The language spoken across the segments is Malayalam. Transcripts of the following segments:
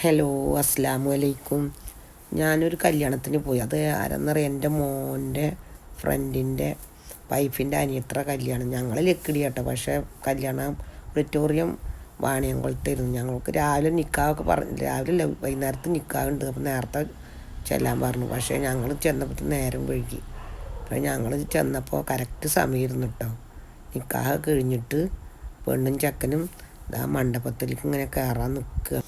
ഹലോ അസ്സാമു അലൈക്കും ഞാനൊരു കല്യാണത്തിന് പോയി. അത് ആരെന്നറിയാം എന്റെ മോന്റെ ഫ്രണ്ടിന്റെ വൈഫിന്റെ അനിയത്ര കല്യാണം. ഞങ്ങൾ ലക്കിടി കേട്ടോ പക്ഷേ കല്യാണം ഓഡിറ്റോറിയം വാണിയംകുളത്തായിരുന്നു. ഞങ്ങൾക്ക് രാവിലെ നിൽക്കാവൊക്കെ പറഞ്ഞു രാവിലെ വൈകുന്നേരത്ത് നിൽക്കാവുണ്ട് അപ്പോൾ നേരത്തെ ചെല്ലാൻ പറഞ്ഞു. പക്ഷേ ഞങ്ങൾ ചെന്നപ്പോൾ നേരം വൈകി. അപ്പോൾ ഞങ്ങൾ ചെന്നപ്പോൾ കറക്റ്റ് സമയമായിരുന്നു കേട്ടോ നിക്കാഹ് കഴിഞ്ഞിട്ട് പെണ്ണും ചക്കനും ഇതാ മണ്ഡപത്തിലേക്ക് ഇങ്ങനെ കയറാൻ നിൽക്കുക.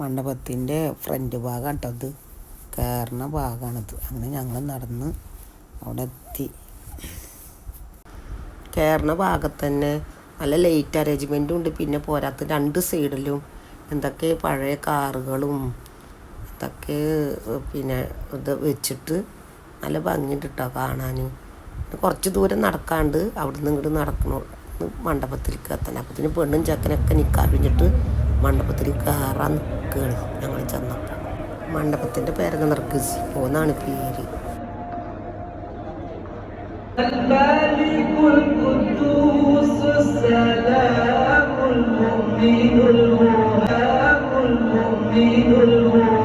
മണ്ഡപത്തിന്റെ ഫ്രണ്ട് ഭാഗം കേട്ടോ അത്. കയറുന്ന ഭാഗമാണത് അങ്ങനെ ഞങ്ങൾ നടന്ന് അവിടെ എത്തി. കയറുന്ന ഭാഗത്ത് തന്നെ നല്ല ലൈറ്റ് അറേഞ്ച്മെന്റും ഉണ്ട്. പിന്നെ പോരാത്ത രണ്ട് സൈഡിലും എന്തൊക്കെ പഴയ കാറുകളും ഇതൊക്കെ പിന്നെ ഇത് വെച്ചിട്ട് നല്ല ഭംഗിയുണ്ട് കേട്ടോ കാണാൻ കുറച്ച് ദൂരം നടക്കാണ്ട് അവിടുന്ന് ഇങ്ങോട്ട് നടക്കണോ. മണ്ഡപത്തിലേക്ക് എത്തണം. അപ്പത്തിന് പെണ്ണും ചക്കനൊക്കെ നിൽക്കാൻ കഴിഞ്ഞിട്ട് മണ്ഡപത്തിൽ കയറാൻ നിൽക്കുകയാണ് ഞങ്ങൾ ചെന്നപ്പോൾ മണ്ഡപത്തിൻ്റെ പേരൊക്കെ നിർഗസി പോന്നാണ് പേര് الملك القدوس السلام المؤمن المهاب المؤمن المهيمن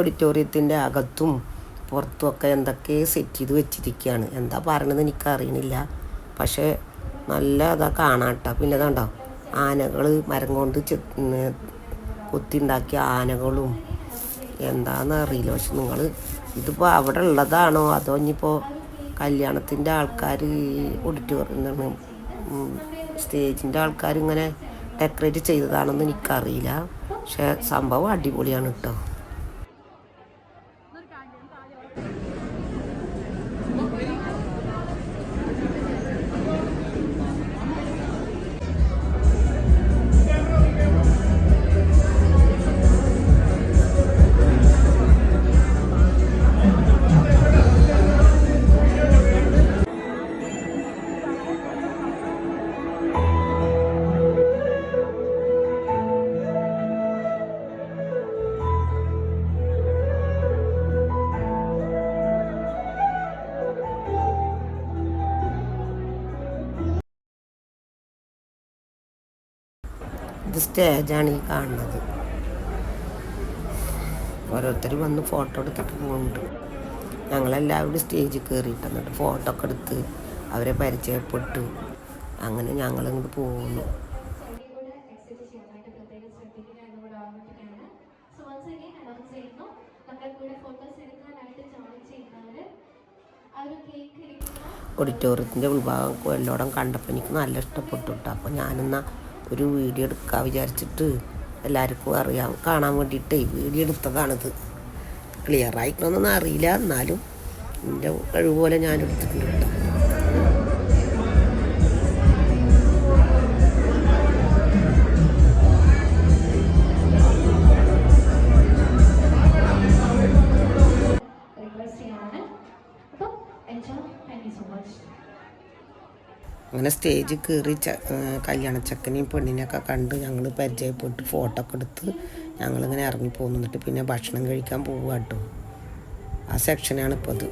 ഓഡിറ്റോറിയത്തിന്റെ അകത്തും പുറത്തുമൊക്കെ എന്തൊക്കെ സെറ്റ് ചെയ്ത് വെച്ചിരിക്കുകയാണ് എന്താ പറയണത് എനിക്കറിയണില്ല. പക്ഷേ നല്ല അതാ കാണാട്ടോ. പിന്നെ ഇതാണ്ടോ ആനകൾ മരം കൊണ്ട് കൊത്തിണ്ടാക്കിയ ആനകളും എന്താണെന്ന് അറിയില്ല. പക്ഷെ നിങ്ങൾ ഇതിപ്പോൾ അവിടെ ഉള്ളതാണോ? അതോ ഇനിയിപ്പോൾ കല്യാണത്തിന്റെ ആൾക്കാർ ഓഡിറ്റോറിയം എന്താണ് സ്റ്റേജിന്റെ ആൾക്കാർ ഇങ്ങനെ ഡെക്കറേറ്റ് ചെയ്തതാണെന്ന് എനിക്കറിയില്ല. പക്ഷേ സംഭവം അടിപൊളിയാണ് കേട്ടോ 大教 ഇത് സ്റ്റേജാണ് ഈ കാണുന്നത്. ഓരോരുത്തർ വന്ന് ഫോട്ടോ എടുത്തിട്ട് പോകുന്നുണ്ട് ഞങ്ങളെല്ലാവരും സ്റ്റേജിൽ കയറിയിട്ട് എന്നിട്ട് ഫോട്ടോ ഒക്കെ എടുത്ത് അവരെ പരിചയപ്പെട്ടു. അങ്ങനെ ഞങ്ങളിങ്ങോട്ട് പോകുന്നു ഓഡിറ്റോറിയത്തിന്റെ ഉൾഭാഗം എല്ലോടം കണ്ടപ്പോൾ എനിക്ക് നല്ല ഇഷ്ടപ്പെട്ടു കേട്ടോ അപ്പോൾ ഞാനെന്നാ ഒരു വീഡിയോ എടുക്കാൻ വിചാരിച്ചിട്ട് എല്ലാവർക്കും അറിയാം കാണാൻ വേണ്ടിയിട്ടേ വീഡിയോ എടുത്തതാണിത്. ക്ലിയർ ആയിക്കണമെന്നൊന്നും അറിയില്ല എന്നാലും എന്റെ കഴിവ് പോലെ ഞാൻ എടുത്തിട്ടുണ്ട് അപ്പം എൻജോയ് സോ മച്ച് അങ്ങനെ സ്റ്റേജിൽ കയറി ച കല്യാണച്ചക്കനെയും പെണ്ണിനെയൊക്കെ കണ്ട് ഞങ്ങൾ പരിചയപ്പെട്ട് ഫോട്ടോ ഒക്കെ എടുത്ത് ഞങ്ങളിങ്ങനെ ഇറങ്ങി പോകുന്നു പിന്നെ ഭക്ഷണം കഴിക്കാൻ പോവുക കേട്ടോ ആ സെക്ഷനാണ് ഇപ്പോൾ അത്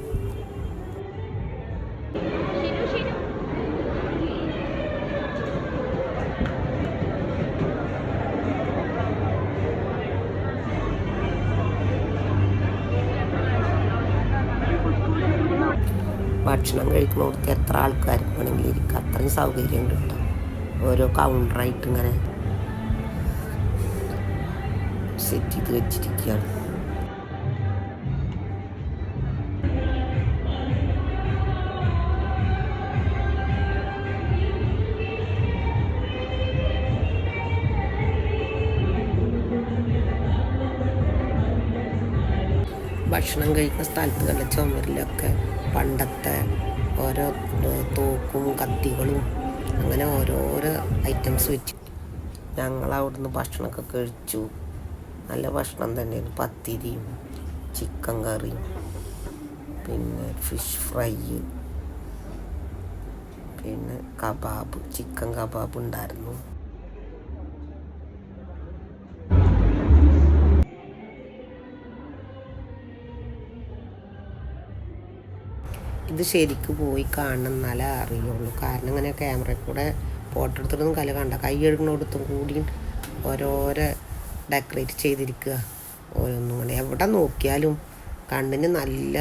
കഴിക്കുന്ന കൊടുത്ത് എത്ര ആൾക്കാർക്ക് വേണമെങ്കിലും ഇരിക്കുക അത്രയും സൗകര്യം ഉണ്ട് കേട്ടോ. ഓരോ കൗണ്ടറായിട്ട് ഇങ്ങനെ സെറ്റ് ചെയ്ത് വെച്ചിരിക്കുകയാണ്. ഭക്ഷണം കഴിക്കുന്ന സ്ഥലത്ത് കണ്ട ചുമരിലൊക്കെ പണ്ടത്തെ ഓരോ തോക്കും കത്തികളും അങ്ങനെ ഓരോരോ ഐറ്റംസ് വെച്ച്. ഞങ്ങൾ അവിടുന്ന് ഭക്ഷണമൊക്കെ കഴിച്ചു. നല്ല ഭക്ഷണം തന്നെയായിരുന്നു. പത്തിരിയും ചിക്കൻ കറിയും പിന്നെ ഫിഷ് ഫ്രൈ പിന്നെ കബാബ് ചിക്കൻ കബാബ് ഉണ്ടായിരുന്നു. ഇത് ശരിക്കും പോയി കാണണം എന്നാലേ അറിയുള്ളൂ. കാരണം ഇങ്ങനെ ക്യാമറയിൽ കൂടെ ഫോട്ടോ എടുത്തിട്ടൊന്നും കല കണ്ട. കൈ എഴുകുന്നിടത്തും കൂടി ഓരോരോ ഡെക്കറേറ്റ് ചെയ്തിരിക്കുക. ഓരോന്നും കൂടെ എവിടെ നോക്കിയാലും കണ്ണിന് നല്ല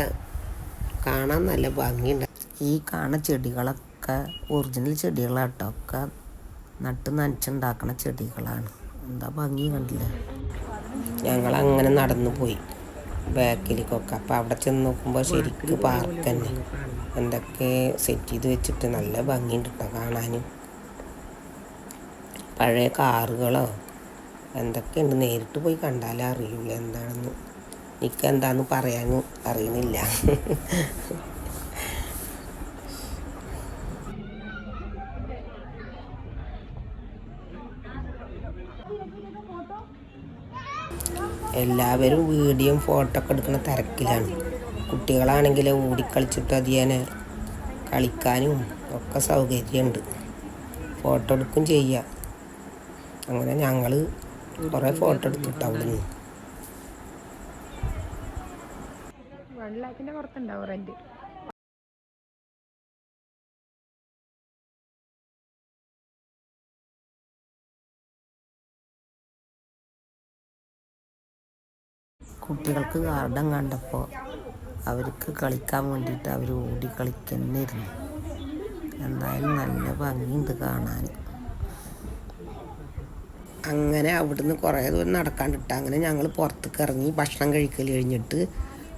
കാണാൻ നല്ല ഭംഗിയുണ്ട്. ഈ കാണ ചെടികളൊക്കെ ഒറിജിനൽ ചെടികളാട്ടോ. ഒക്കെ നട്ട് നനച്ചുണ്ടാക്കുന്ന ചെടികളാണ്. എന്താ ഭംഗി കണ്ടില്ല? ഞങ്ങൾ അങ്ങനെ നടന്നു പോയി. ബാക്കിലേക്കൊക്കെ. അപ്പം അവിടെ ചെന്ന് നോക്കുമ്പോൾ ശരിക്കും പാർക്ക് തന്നെ. എന്തൊക്കെ സെറ്റ് ചെയ്ത് വെച്ചിട്ട് നല്ല ഭംഗിയുണ്ട് കേട്ടോ കാണാനും. പഴയ കാറുകളോ എന്തൊക്കെയുണ്ട് നേരിട്ട് പോയി കണ്ടാലേ അറിയുള്ളൂ എന്താണെന്ന്. എനിക്ക് എന്താണെന്ന് പറയാനും അറിയുന്നില്ല. എല്ലാവരും വീഡിയോയും ഫോട്ടോ ഒക്കെ എടുക്കുന്ന തിരക്കിലാണ്. കുട്ടികളാണെങ്കിൽ ഓടിക്കളിച്ചിട്ട് അതിയാന് കളിക്കാനും ഒക്കെ സൗകര്യമുണ്ട്. ഫോട്ടോ എടുക്കും ചെയ്യാം. അങ്ങനെ ഞങ്ങൾ കുറേ ഫോട്ടോ എടുത്തിട്ട് അവിടുന്ന്. വൺ ലാഖിന്റെ പുറത്തുണ്ടാവും റെന്റ് കുട്ടികൾക്ക് ഗാർഡൻ കണ്ടപ്പോൾ അവർക്ക് കളിക്കാൻ വേണ്ടിയിട്ട് അവർ ഓടി കളിക്കുന്നിരുന്നു. എന്തായാലും നല്ല ഭംഗിയുണ്ട് കാണാൻ. അങ്ങനെ അവിടുന്ന് കുറേ ദൂരം നടക്കാണ്ടിട്ട് അങ്ങനെ ഞങ്ങൾ പുറത്തേക്ക് ഇറങ്ങി ഭക്ഷണം കഴിക്കൽ കഴിഞ്ഞിട്ട്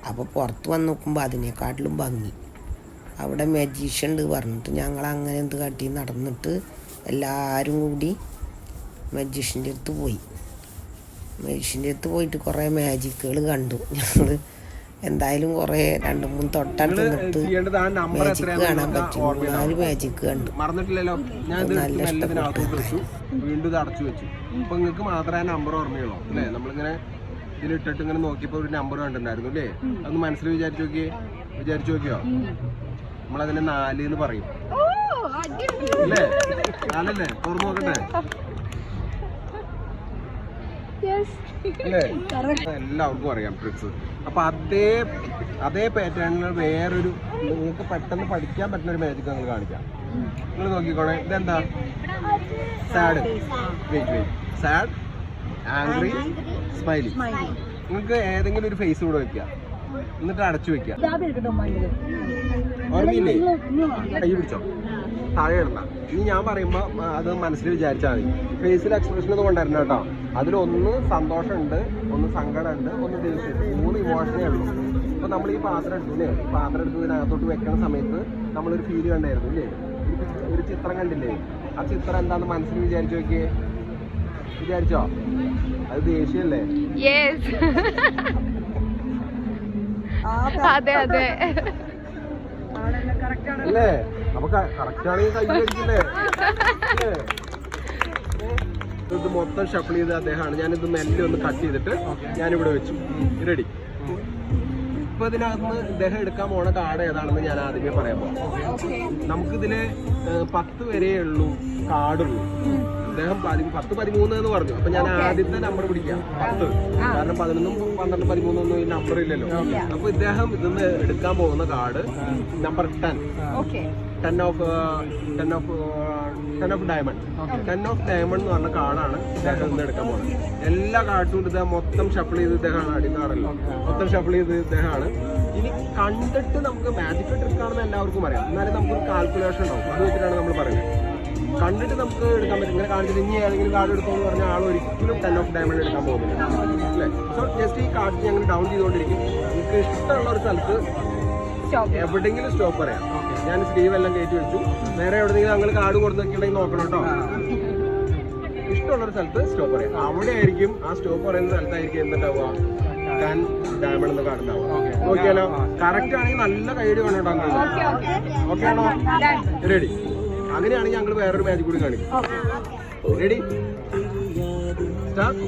അപ്പോൾ പുറത്ത് വന്ന് നോക്കുമ്പോൾ അതിനേക്കാട്ടിലും ഭംഗി. അവിടെ മജീഷ്യൻ ഉണ്ട് പറഞ്ഞിട്ട് ഞങ്ങൾ അങ്ങനെ എന്ത് കാട്ടി നടന്നിട്ട് എല്ലാവരും കൂടി മജീഷ്യന്റെ അടുത്ത് പോയി. മജീഷ്യന്റെ അടുത്ത് പോയിട്ട് കുറേ മാജിക്കുകൾ കണ്ടു. ഞങ്ങൾ എന്തായാലും കുറേ രണ്ട് മൂന്ന് തൊട്ടടുത്ത് നിന്നിട്ട് നമ്പർ മാജിക്ക് കാണാൻ പറ്റും. മൂന്നാൽ മാജിക്ക് കണ്ടു. മറന്നിട്ടില്ലല്ലോ. ഞാൻ ഇത് നല്ല ഇഷ്ടപ്പെട്ടു. വെച്ചു. വീണ്ടും ഇത് അടച്ചു വെച്ചു. ഇപ്പൊ നിങ്ങൾക്ക് മാത്രമേ ആ നമ്പർ ഓർമ്മയുള്ളൂ അല്ലേ? നമ്മളിങ്ങനെ ഇതിലിട്ടിട്ട് ഇങ്ങനെ നോക്കിയപ്പോ ഒരു നമ്പർ കണ്ടിട്ടുണ്ടായിരുന്നു അല്ലേ? അതൊന്ന് മനസ്സിൽ വിചാരിച്ചു നോക്കിയേ. വിചാരിച്ചു നോക്കിയോ? നമ്മളതിനെ നാല് എന്ന് പറയും. അല്ലേ? നാലല്ലേ? ഓർമ്മ നോക്കട്ടെ. എല്ലാവർക്കും അറിയാം ട്രിക്സ് അപ്പൊ അതേ അതേ പാറ്റേണിൽ വേറൊരു നിങ്ങൾക്ക് പെട്ടെന്ന് പഠിക്കാൻ പറ്റുന്ന ഒരു മാജിക് നിങ്ങൾ കാണിക്കാം. നിങ്ങൾ നോക്കിക്കോണേ ഇതെന്താ? Sad wait wait sad angry smiley നിങ്ങൾക്ക് ഏതെങ്കിലും ഒരു ഫേസ് കൂടെ വെക്കുക. എന്നിട്ട് അടച്ചു വെക്കുക. ഓർമ്മയില്ലേ കൈ പിടിച്ചോ. താഴെ ഇടണ്ട. ഇനി ഞാൻ പറയുമ്പോ അത് മനസ്സിൽ വിചാരിച്ചാൽ മതി. ഫേസിൽ എക്സ്പ്രഷൻ ഒന്നും കൊണ്ടുവരണം കേട്ടോ. അതിലൊന്ന് സന്തോഷമുണ്ട് ഒന്ന് സങ്കടമുണ്ട് ഒന്ന് ദേഷ്യമുണ്ട് മൂന്ന് ഇമോഷനേ ഉള്ളൂ. അപ്പോൾ നമ്മൾ ഈ പാത്രം എടുത്തു അല്ലേ ഈ പാത്രം എടുത്ത് ഇതിനകത്തോട്ട് വെക്കുന്ന സമയത്ത് നമ്മളൊരു ഫീൽ കണ്ടായിരുന്നു ഇല്ലേ? ഒരു- ചിത്രം കണ്ടില്ലേ? ആ ചിത്രം എന്താന്ന് മനസ്സിൽ വിചാരിച്ചു നോക്കിയേ? വിചാരിച്ചോ? അത് ദേഷ്യല്ലേ യെസ് അതെ അതെ അല്ലേ? അപ്പൊ കറക്റ്റ് ആണെങ്കിൽ കൈ അടിക്കില്ലേ? ഇത് മൊത്തം ഷഫിൾ ചെയ്ത് അദ്ദേഹമാണ്. ഞാനിത് മെല്ലെ ഒന്ന് കട്ട് ചെയ്തിട്ട് ഞാനിവിടെ വെച്ചു. റെഡി ഇപ്പൊ ഇതിനകത്ത് ഇദ്ദേഹം എടുക്കാൻ പോണ കാർഡ് ഏതാണെന്ന് ഞാൻ ആദ്യമേ പറയാൻ പോകാം നമുക്കിതിൽ പത്ത് വരെയേ ഉള്ളൂ കാർഡുള്ളൂ അദ്ദേഹം പതി- പത്ത് പതിമൂന്ന് എന്ന് പറഞ്ഞു. അപ്പൊ ഞാൻ ആദ്യത്തെ നമ്പർ പിടിക്കാം. പത്ത്. കാരണം പതിനൊന്നും പന്ത്രണ്ട് പതിമൂന്നൊന്നും ഈ നമ്പർ ഇല്ലല്ലോ. അപ്പൊ ഇദ്ദേഹം ഇതിന്ന് എടുക്കാൻ പോകുന്ന card number ten ten of ten of ten of diamond ten of diamond എന്ന് പറഞ്ഞ കാർഡാണ് ഇദ്ദേഹം ഇന്ന് എടുക്കാൻ പോകുന്നത് എല്ലാ കാർഡും ഇദ്ദേഹം മൊത്തം ഷഫിൾ ചെയ്ത് ഇദ്ദേഹമാണ് അടിക്കാറല്ലോ മൊത്തം ഷഫിൾ ചെയ്ത് ഇദ്ദേഹമാണ്. ഇനി കണ്ടിട്ട് നമുക്ക് മാജിക്കൽ ട്രിക്ക് ആണെന്ന് എല്ലാവർക്കും അറിയാം. എന്നാലും നമുക്കൊരു കാൽക്കുലേഷൻ ഉണ്ടാവും. അത് വെച്ചിട്ടാണ് നമ്മൾ പറയുന്നത്. കണ്ടിട്ട് നമുക്ക് എടുക്കാൻ പറ്റും. ഇങ്ങനെ കാണിച്ചിട്ട് ഇനി ഏതെങ്കിലും കാർഡ് എടുക്കുമെന്ന് പറഞ്ഞ ആൾ ഒരിക്കലും ടെൻ ഓഫ് ഡയമണ്ട് എടുക്കാൻ പോകുന്നില്ല. അല്ലേ? സോ ജസ്റ്റ് ഈ കാർഡ് ഞങ്ങൾ ഡൗൺ ചെയ്തുകൊണ്ടിരിക്കും. നിങ്ങൾക്ക് ഇഷ്ടമുള്ള ഒരു സ്ഥലത്ത് എവിടെയെങ്കിലും സ്റ്റോപ്പ് പറയാം. ഞാൻ സ്ലീവ് എല്ലാം കയറ്റി വെച്ചു. വേറെ എവിടെയെങ്കിലും അങ്ങനെ കാർഡ് കൊടുത്തൊക്കെയുണ്ടെങ്കിൽ നോക്കണം കേട്ടോ. ഇഷ്ടമുള്ളൊരു സ്ഥലത്ത് സ്റ്റോപ്പ് പറയാം. അവിടെ ആയിരിക്കും ആ സ്റ്റോപ്പ് പറയുന്ന സ്ഥലത്തായിരിക്കും എന്തുണ്ടാവുക? ഡയമണ്ട് നോക്കിയാലോ? കറക്റ്റ് ആണെങ്കിൽ നല്ല കൈഡ് വേണം ഓക്കെ ആണോ? റെഡി അങ്ങനെയാണെങ്കിൽ ഞങ്ങൾ വേറൊരു മാജിക് കൂടി കാണിക്കും. റെഡി സ്റ്റാർട്ട്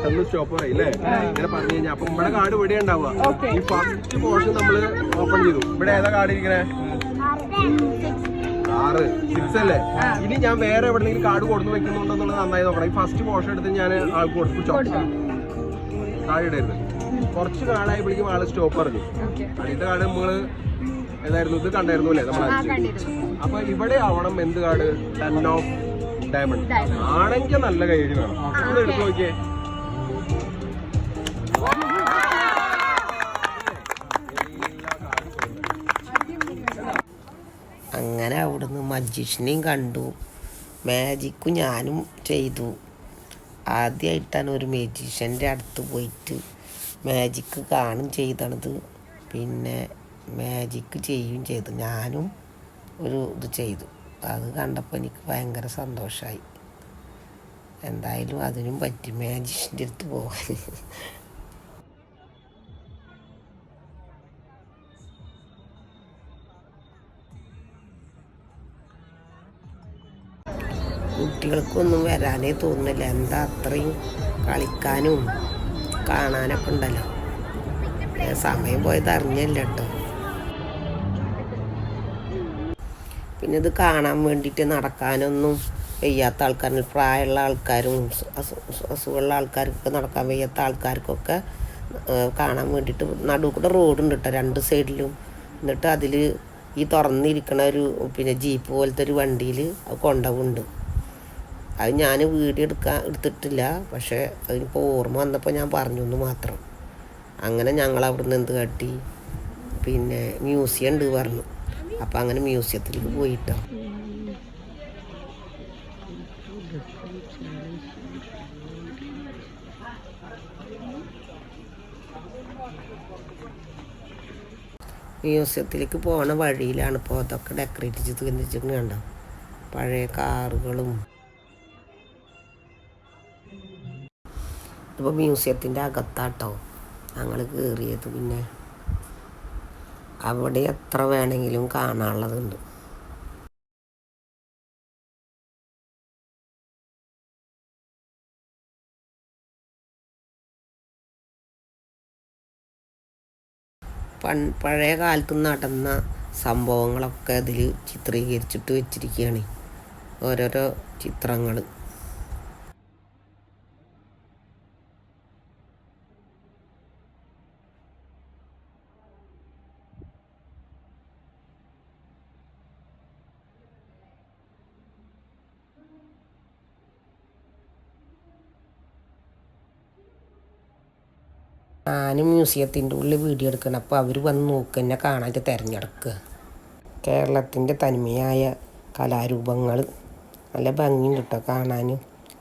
പെട്ടെന്ന് സ്റ്റോപ്പ് പറയില്ലേ ഇങ്ങനെ പറഞ്ഞു കഴിഞ്ഞാൽ അപ്പൊ ഇവിടെ കാർഡ് ഇവിടെ ഉണ്ടാവുക. ഈ ഫസ്റ്റ് പോർഷൻ നമ്മൾ ഓപ്പൺ ചെയ്തു. ഇവിടെ ഏതാ കാർഡ് ഇരിക്കണേ? ആറ്. സിക്സ് അല്ലേ? ഇനി ഞാൻ വേറെ എവിടെയെങ്കിലും കാർഡ് കൊടുത്തു വെക്കുന്നുണ്ടെന്നുള്ളത് നന്നായി നോക്കണം. ഈ ഫസ്റ്റ് പോർഷൻ എടുത്ത് ഞാൻ ആൾക്ക് കൊടുത്തു കാർഡിടായിരുന്നു താഴെ ഇടരുത്. കുറച്ച് കാർഡായപ്പോഴേക്കും ആൾ സ്റ്റോപ്പ് പറഞ്ഞു. അടുത്ത കാർഡ് നമ്മൾ ഏതായിരുന്നു? ഇത് കണ്ടായിരുന്നു അല്ലേ നമ്മൾ അപ്പൊ ഇവിടെ ആവണം എന്ത് കാർഡ് ടെൻ ഓഫ് ഡയമണ്ട് ആണെങ്കിൽ നല്ല കൈ വേണം. എടുത്ത് നോക്കിയേ. മജീഷിനെയും കണ്ടു. മാജിക്കും ഞാനും ചെയ്തു. ആദ്യമായിട്ടാണ് ഒരു മജീഷ്യന്റെ അടുത്ത് പോയിട്ട് മാജിക്ക് കാണും ചെയ്തണത്. പിന്നെ മാജിക്ക് ചെയ്യും ചെയ്തു. ഞാനും ഒരു ഇത് ചെയ്തു. അത് കണ്ടപ്പോൾ എനിക്ക് ഭയങ്കര സന്തോഷമായി എന്തായാലും അതിനും പറ്റി. മാജിഷ്യന്റെ അടുത്ത് പോകാൻ. കുട്ടികൾക്കൊന്നും വരാനേ തോന്നുന്നില്ല. എന്താ അത്രയും കളിക്കാനും കാണാനൊക്കെ ഉണ്ടല്ലോ. സമയം പോയത് അറിഞ്ഞില്ല കേട്ടോ. പിന്നെ ഇത് കാണാൻ വേണ്ടിയിട്ട് നടക്കാനൊന്നും വയ്യാത്ത ആൾക്കാരിൽ പ്രായമുള്ള ആൾക്കാരും അസു- അസു- അസുഖമുള്ള ആൾക്കാർക്കൊക്കെ നടക്കാൻ വയ്യാത്ത ആൾക്കാർക്കൊക്കെ കാണാൻ വേണ്ടിയിട്ട് നടുവ് കൂടെ റോഡുണ്ട് കേട്ടോ രണ്ട് സൈഡിലും. എന്നിട്ട് അതിൽ ഈ തുറന്നിരിക്കണ ഒരു പിന്നെ ജീപ്പ് പോലത്തെ ഒരു വണ്ടിയിൽ കൊണ്ടുപോകുന്നുണ്ട് അത് ഞാൻ വീഡിയോ എടുക്കാൻ എടുത്തിട്ടില്ല. പക്ഷേ അതിനിപ്പോൾ ഓർമ്മ വന്നപ്പോൾ ഞാൻ പറഞ്ഞു എന്ന് മാത്രം. അങ്ങനെ ഞങ്ങൾ അവിടുന്ന് എന്ത് കാട്ടി? പിന്നെ മ്യൂസിയം ഉണ്ട് പറഞ്ഞു. അപ്പം അങ്ങനെ മ്യൂസിയത്തിലേക്ക് പോയിട്ടോ. മ്യൂസിയത്തിലേക്ക് പോണ വഴിയിലാണ് ഇപ്പോൾ അതൊക്കെ ഡെക്കറേറ്റ് ചെയ്ത് വെച്ചിട്ടുണ്ട് കണ്ടോ? പഴയ കാറുകളും ഇപ്പോൾ മ്യൂസിയത്തിന്റെ അകത്താട്ടോ. ഞങ്ങൾ കയറിയത് പിന്നെ അവിടെ എത്ര വേണമെങ്കിലും കാണാനുള്ളതുണ്ട്. പൺ പഴയ കാലത്ത് നടന്ന സംഭവങ്ങളൊക്കെ അതിൽ ചിത്രീകരിച്ചിട്ട് വെച്ചിരിക്കുകയാണ് ഓരോരോ ചിത്രങ്ങൾ ഞാനും മ്യൂസിയത്തിന്റെ ഉള്ളിൽ വീഡിയോ എടുക്കണം. അപ്പോൾ അവർ വന്ന് നോക്കുക എന്നെ കാണാനായിട്ട് തിരഞ്ഞെടുക്കുക കേരളത്തിന്റെ തനിമയായ കലാരൂപങ്ങൾ നല്ല ഭംഗിയുണ്ട് കേട്ടോ കാണാൻ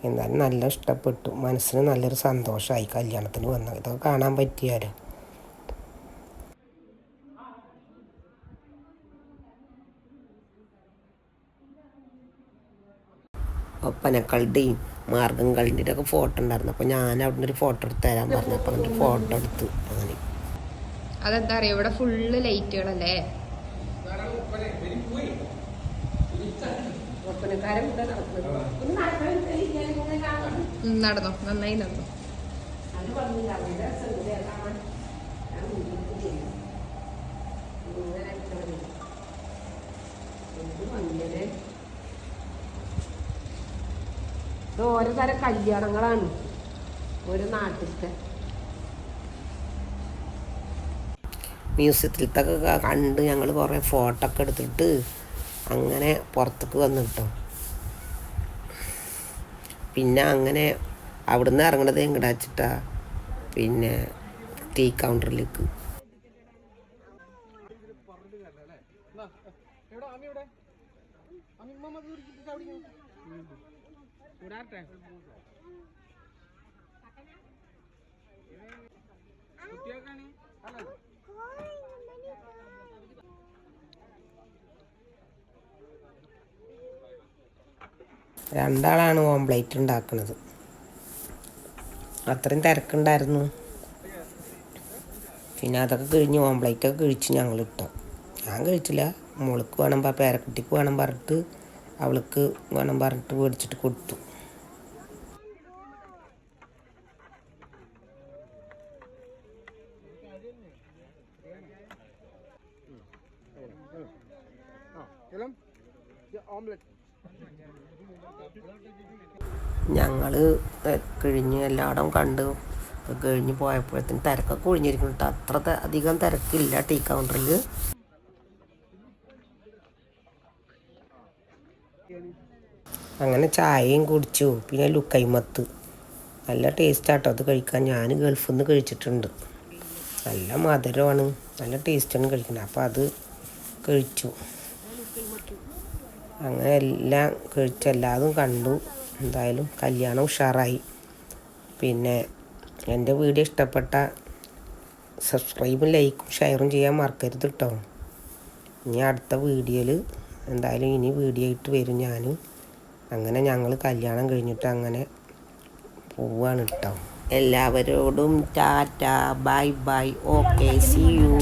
എന്നാലും നല്ല ഇഷ്ടപ്പെട്ടു. മനസ്സിന് നല്ലൊരു സന്തോഷമായി കല്യാണത്തിന് വന്നത്. ഇതൊക്കെ കാണാൻ പറ്റിയാലോ? ഒപ്പനക്കളുടെയും മാർഗം കളിന്റെ ഫോട്ടോ ഉണ്ടായിരുന്നു. അപ്പോൾ ഞാൻ അവിടെ ഒരു ഫോട്ടോ എടുത്ത് തരാൻ പറഞ്ഞു. അപ്പോൾ എന്നിട്ട് ഫോട്ടോ എടുത്ത്. അങ്ങനെ. അതെന്താ അറിയോ? ഇവിടെ ഫുള്ള് ലൈറ്റുകളല്ലേ നടന്നോ. നന്നായി നടന്നോ. ഇത് ഓരോ തരം കല്യാണങ്ങളാണ്. ഒരു നാട്ടിലത്തെ. മ്യൂസിയത്തിലത്തൊക്കെ കണ്ട് ഞങ്ങൾ കുറേ ഫോട്ടോ ഒക്കെ എടുത്തിട്ട് അങ്ങനെ പുറത്തേക്ക് വന്നു കിട്ടും പിന്നെ അങ്ങനെ അവിടുന്ന് ഇറങ്ങണത് എങ്ങടാച്ചിട്ടാ പിന്നെ ടീ കൗണ്ടറിലേക്ക്. രണ്ടാളാണ് ഓംപ്ലേറ്റ് ഉണ്ടാക്കുന്നത് അത്രയും തിരക്കുണ്ടായിരുന്നു. പിന്നെ അതൊക്കെ കഴിഞ്ഞ് ഓംപ്ലേറ്റൊക്കെ കഴിച്ച് ഞങ്ങൾ ഇട്ടോ. ഞാൻ കഴിച്ചില്ല. മോൾക്ക് വേണം പേരക്കുട്ടിക്ക് വേണം പറഞ്ഞിട്ട് അവൾക്ക് വേണം പറഞ്ഞിട്ട് മേടിച്ചിട്ട് കൊടുത്തു. ഞങ്ങൾ കഴിഞ്ഞ് എല്ലായിടം കണ്ടു കഴിഞ്ഞ് പോയപ്പോഴത്തേന് തിരക്കൊക്കെ ഒഴിഞ്ഞിരിക്കുന്നു കേട്ടോ അത്ര അധികം തിരക്കില്ല ടീ കൗണ്ടറിൽ അങ്ങനെ ചായയും കുടിച്ചു. പിന്നെ ലുക്കൈമത്ത്. നല്ല ടേസ്റ്റാട്ടോ അത് കഴിക്കാൻ ഞാൻ ഗൾഫിൽ നിന്ന് കഴിച്ചിട്ടുണ്ട്. നല്ല മധുരമാണ്. നല്ല ടേസ്റ്റാണ് കഴിക്കുന്നത്. അപ്പോൾ അത് കഴിച്ചു. അങ്ങനെ എല്ലാം കഴിച്ച് എല്ലാതും കണ്ടു. എന്തായാലും കല്യാണം ഉഷാറായി. പിന്നെ എന്റെ വീഡിയോ ഇഷ്ടപ്പെട്ട സബ്സ്ക്രൈബും ലൈക്കും ഷെയറും ചെയ്യാൻ മറക്കരുത് കേട്ടോ ഇനി അടുത്ത വീഡിയോയിൽ എന്തായാലും ഇനി വീഡിയോ ഇട്ട് വരും ഞാൻ അങ്ങനെ ഞങ്ങൾ കല്യാണം കഴിഞ്ഞിട്ട് അങ്ങനെ പോവാണ് കേട്ടോ എല്ലാവരോടും tata bye bye. Okay see you.